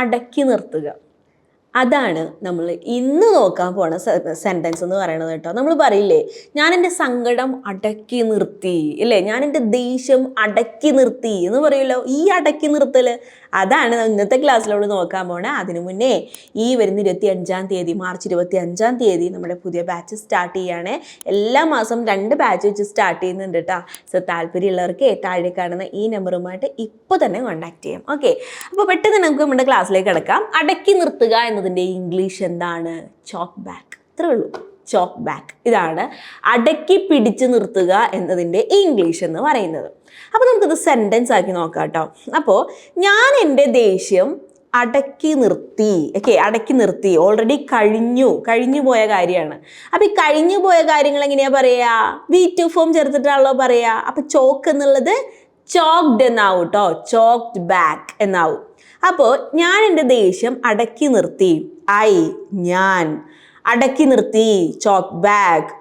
അടക്കി നിർത്തുക. അതാണ് നമ്മൾ ഇന്ന് നോക്കാൻ പോണ സെന്റൻസ് എന്ന് പറയുന്നത് കേട്ടോ. നമ്മൾ പറയില്ലേ ഞാൻ എന്റെ സങ്കടം അടക്കി നിർത്തി ഇല്ലേ? ഞാൻ എന്റെ ദേഷ്യം അടക്കി നിർത്തി എന്ന് പറയുമല്ലോ ഈ അടക്കി നിർത്തൽ അതാണ് ഇന്നത്തെ ക്ലാസ്സിലോട് നോക്കാൻ പോണ. അതിനു മുന്നേ ഈ വരുന്ന ഇരുപത്തി അഞ്ചാം തീയതി മാർച്ച് ഇരുപത്തി അഞ്ചാം തീയതി നമ്മുടെ പുതിയ ബാച്ച് സ്റ്റാർട്ട് ചെയ്യാണ്. എല്ലാ മാസം രണ്ട് ബാച്ച് വെച്ച് സ്റ്റാർട്ട് ചെയ്യുന്നുണ്ട് കേട്ടോ. സോ താല്പര്യമുള്ളവർക്ക് താഴെ കാണുന്ന ഈ നമ്പറുമായിട്ട് ഇപ്പോൾ തന്നെ കോൺടാക്ട് ചെയ്യാം. ഓക്കെ അപ്പോൾ പെട്ടെന്ന് നമുക്ക് നമ്മുടെ ക്ലാസ്സിലേക്ക് കിടക്കാം. അടക്കി നിർത്തുക എന്നതിന്റെ ഇംഗ്ലീഷ് എന്താണ്? ചോക്ക് ബാക്ക് അത്രേ ഉള്ളൂ. ചോക്ക് ബാക്ക് ഇതാണ് അടക്കി പിടിച്ചു നിർത്തുക എന്നതിന്റെ ഇംഗ്ലീഷ് എന്ന് പറയുന്നത്. അപ്പോൾ നമുക്കിത് സെന്റൻസ് ആക്കി നോക്കാം കേട്ടോ. അപ്പോൾ ഞാൻ എന്റെ ദേഷ്യം അടക്കി നിർത്തി. ഓക്കെ അടക്കി നിർത്തി. ഓൾറെഡി കഴിഞ്ഞു. കഴിഞ്ഞു പോയ കാര്യമാണ്. അപ്പം ഈ കഴിഞ്ഞു പോയ കാര്യങ്ങൾ എങ്ങനെയാ പറയുക? വി ടു ഫോം ചേർത്തിട്ടാണല്ലോ പറയുക. അപ്പം ചോക്ക് എന്നുള്ളത് ചോക്ക്ഡ് എന്നാവും കേട്ടോ. ചോക്ക്ഡ് ബാക്ക് എന്നാവും. അപ്പോൾ ഞാൻ എന്റെ ദേഷ്യം അടക്കി നിർത്തി. ഐ ഞാൻ. അടക്കി നിർത്തി. Choke back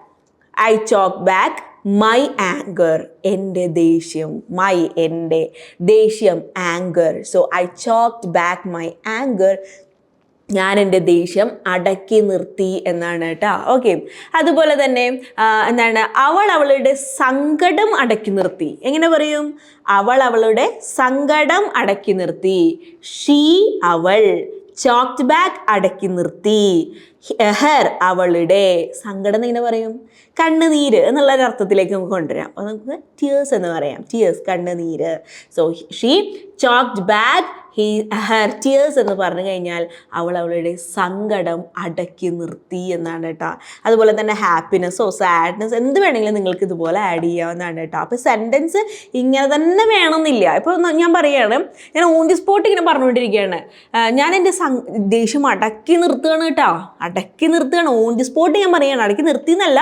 I choke back my anger എന്റെ ദേഷ്യം. മൈ എന്റെ ദേഷ്യം anger so I choke back my anger ഞാൻ എന്റെ ദേഷ്യം അടക്കി നിർത്തി എന്നാണ് കേട്ടോ. ഓക്കെ അതുപോലെ തന്നെ എന്താണ് അവൾ അവളുടെ സങ്കടം അടക്കി നിർത്തി. എങ്ങനെ പറയും? അവൾ അവളുടെ സങ്കടം അടക്കി നിർത്തി. ഷീ അവൾ ചോക്ട് ബാക്ക് അടക്കി നിർത്തി. ഹെർ അവളുടെ സങ്കടം എങ്ങനെ പറയും. കണ്ണുനീര് എന്നുള്ള അർത്ഥത്തിലേക്ക് നമുക്ക് കൊണ്ടുവരാം. അപ്പോൾ നമുക്ക് ടിയേഴ്സ് എന്ന് പറയാം. ടിയേഴ്സ് കണ്ണുനീര്. So she choked back he her tears എന്ന് പറഞ്ഞു കഴിഞ്ഞാൽ അവൾ അവളുടെ സങ്കടം അടക്കി നിർത്തി എന്നാണ് കേട്ടോ. അതുപോലെ തന്നെ ഹാപ്പിനെസ്സോ സാഡ്നെസ് എന്ത് വേണമെങ്കിലും നിങ്ങൾക്ക് ഇതുപോലെ ആഡ് ചെയ്യാവുന്നതാണ് കേട്ടോ. അപ്പോൾ സെന്റൻസ് ഇങ്ങനെ തന്നെ വേണമെന്നില്ല. ഇപ്പോൾ ഞാൻ പറയുകയാണ് ഞാൻ ഓൺ ദി സ്പോട്ട് ഇങ്ങനെ പറഞ്ഞുകൊണ്ടിരിക്കുകയാണ്. ഞാൻ എന്റെ ദേഷ്യം അടക്കി നിർത്തുകയാണ് കേട്ടോ. അടക്കി നിർത്തുകയാണ്. ഓൺ ദി സ്പോട്ട് ഞാൻ പറയുകയാണ്. അടക്കി നിർത്തി എന്നല്ല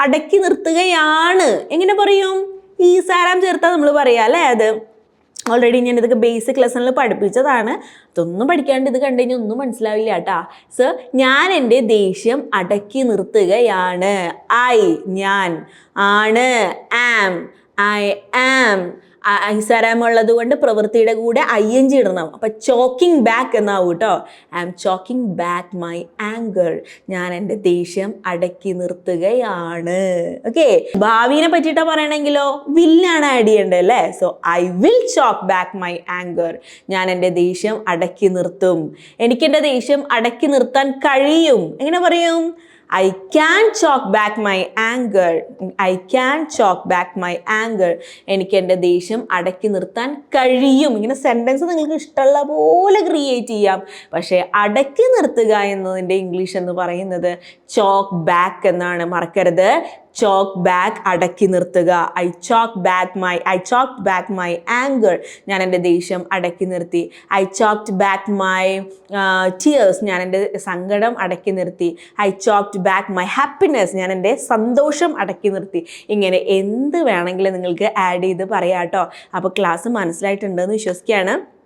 അടക്കി നിർത്തുകയാണ്. എങ്ങനെ പറയും? ഈ സാരാം ചേർത്താൽ നമ്മൾ പറയാം അല്ലേ? അത് ഓൾറെഡി ഞാൻ ഇതൊക്കെ ബേസിക് ലെസണിൽ പഠിപ്പിച്ചതാണ്. അതൊന്നും പഠിക്കാണ്ട് ഇത് കണ്ടു കഴിഞ്ഞാൽ ഒന്നും മനസ്സിലാവില്ല കേട്ടാ സോ ഞാൻ എന്റെ ദേഷ്യം അടക്കി നിർത്തുകയാണ്. ഐ ഞാൻ ആണ് ആം ഐ ആം ഐസാരാം ഉള്ളത് കൊണ്ട് പ്രവൃത്തിയുടെ കൂടെ ഐ എൻ ജി ഇടണം. അപ്പം ചോക്കിംഗ് ബാക്ക് എന്നാവും കേട്ടോ I am choking back my anger ഞാൻ എന്റെ ദേഷ്യം അടക്കി നിർത്തുകയാണ്. ഓക്കെ ഭാവിനെ പറ്റിയിട്ടാ പറയണമെങ്കിലോ വില്ലാണ് ആഡ് ചെയ്യേണ്ടത് അല്ലേ? So I will choke back my anger ഞാൻ എന്റെ ദേഷ്യം അടക്കി നിർത്തും. എനിക്ക് എന്റെ ദേഷ്യം അടക്കി നിർത്താൻ കഴിയും. എങ്ങനെ പറയും? I can choke back my anger I can choke back my anger എനിക്ക് എന്റെ ദേഷ്യം അടക്കി നിർത്താൻ കഴിയും. ഇങ്ങനെ സെന്റൻസ് നിങ്ങൾക്ക് ഇഷ്ടമുള്ള പോലെ ക്രിയേറ്റ് ചെയ്യാം. പക്ഷേ അടക്കി നിർത്തുക എന്നതിന്റെ ഇംഗ്ലീഷ് എന്ന് പറയുന്നത് ചോക്ക് ബാക്ക് എന്നാണ്. മറക്കരുത്. ചോക്ക് ബാക്ക് അടക്കി നിർത്തുക. I choke back my I choke back my anger ഞാൻ എന്റെ ദേഷ്യം അടക്കി നിർത്തി. I choke back my tears ഞാൻ എന്റെ സങ്കടം അടക്കി നിർത്തി. I choke back my happiness ഞാൻ എന്റെ സന്തോഷം അടക്കി നിർത്തി. ഇങ്ങനെ എന്ത് വേണമെങ്കിലും നിങ്ങൾക്ക് ആഡ് ചെയ്ത് പറയാം കേട്ടോ അപ്പോൾ ക്ലാസ് മനസ്സിലായിട്ടുണ്ടെന്ന് വിശ്വസിക്കുകയാണ്.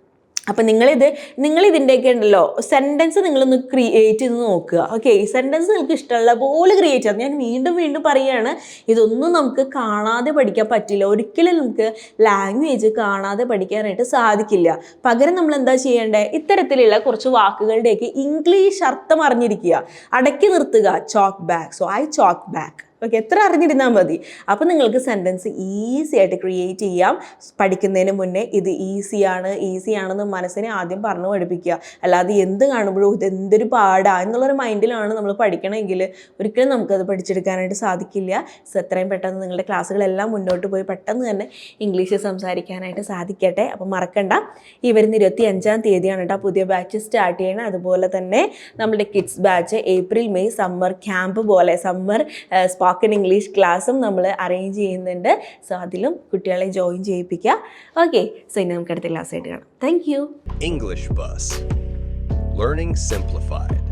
അപ്പം നിങ്ങളിത് നിങ്ങൾ ഇതിന്റെയൊക്കെ ഉണ്ടല്ലോ സെന്റൻസ് നിങ്ങളൊന്ന് ക്രിയേറ്റ് ചെയ്ത് നോക്കുക. ഓക്കെ സെന്റൻസ് നിങ്ങൾക്ക് ഇഷ്ടമുള്ള പോലെ ക്രിയേറ്റ് ചെയ്യാം. ഞാൻ വീണ്ടും വീണ്ടും പറയുകയാണ് ഇതൊന്നും നമുക്ക് കാണാതെ പഠിക്കാൻ പറ്റില്ല. ഒരിക്കലും നമുക്ക് ലാംഗ്വേജ് കാണാതെ പഠിക്കാനായിട്ട് സാധിക്കില്ല. പകരം നമ്മൾ എന്താ ചെയ്യേണ്ടത് ഇത്തരത്തിലുള്ള കുറച്ച് വാക്കുകളുടെയൊക്കെ ഇംഗ്ലീഷ് അർത്ഥം അറിഞ്ഞിരിക്കുക. അടക്കി നിർത്തുക. Choke back so I choke back okay എത്ര അറിഞ്ഞിരുന്നാൽ മതി. അപ്പോൾ നിങ്ങൾക്ക് സെന്റൻസ് ഈസി ആയിട്ട് ക്രിയേറ്റ് ചെയ്യാം. പഠിക്കുന്നതിന് മുന്നേ ഇത് ഈസിയാണ് ഈസിയാണെന്ന് മനസ്സിനെ ആദ്യം പറഞ്ഞു പഠിപ്പിക്കുക. അല്ലാതെ എന്ത് കാണുമ്പോഴും ഇത് എന്തൊരു പാടാ എന്നുള്ളൊരു മൈൻഡിലാണ് നമ്മൾ പഠിക്കണമെങ്കിൽ ഒരിക്കലും നമുക്കത് പഠിച്ചെടുക്കാനായിട്ട് സാധിക്കില്ല. സോ എത്രയും പെട്ടെന്ന് നിങ്ങളുടെ ക്ലാസ്സുകളെല്ലാം മുന്നോട്ട് പോയി പെട്ടെന്ന് തന്നെ ഇംഗ്ലീഷ് സംസാരിക്കാനായിട്ട് സാധിക്കട്ടെ. അപ്പോൾ മറക്കണ്ട. ഈ വരുന്ന ഇരുപത്തി അഞ്ചാം തീയതിയാണ് കേട്ടോ പുതിയ ബാച്ച് സ്റ്റാർട്ട് ചെയ്യണം. അതുപോലെ തന്നെ നമ്മുടെ kids batch April May summer camp പോലെ സമ്മർ സ്പോക്കൺ ഇംഗ്ലീഷ് ക്ലാസ്സും നമ്മൾ അറേഞ്ച് ചെയ്യുന്നുണ്ട്. സോ അതിലും കുട്ടികളെ ജോയിൻ ചെയ്യിപ്പിക്കുക ഓക്കെ സോ ഇനി നമുക്ക് അടുത്ത ക്ലാസ് ആയിട്ട് കാണാം. Thank you English bus learning Simplified.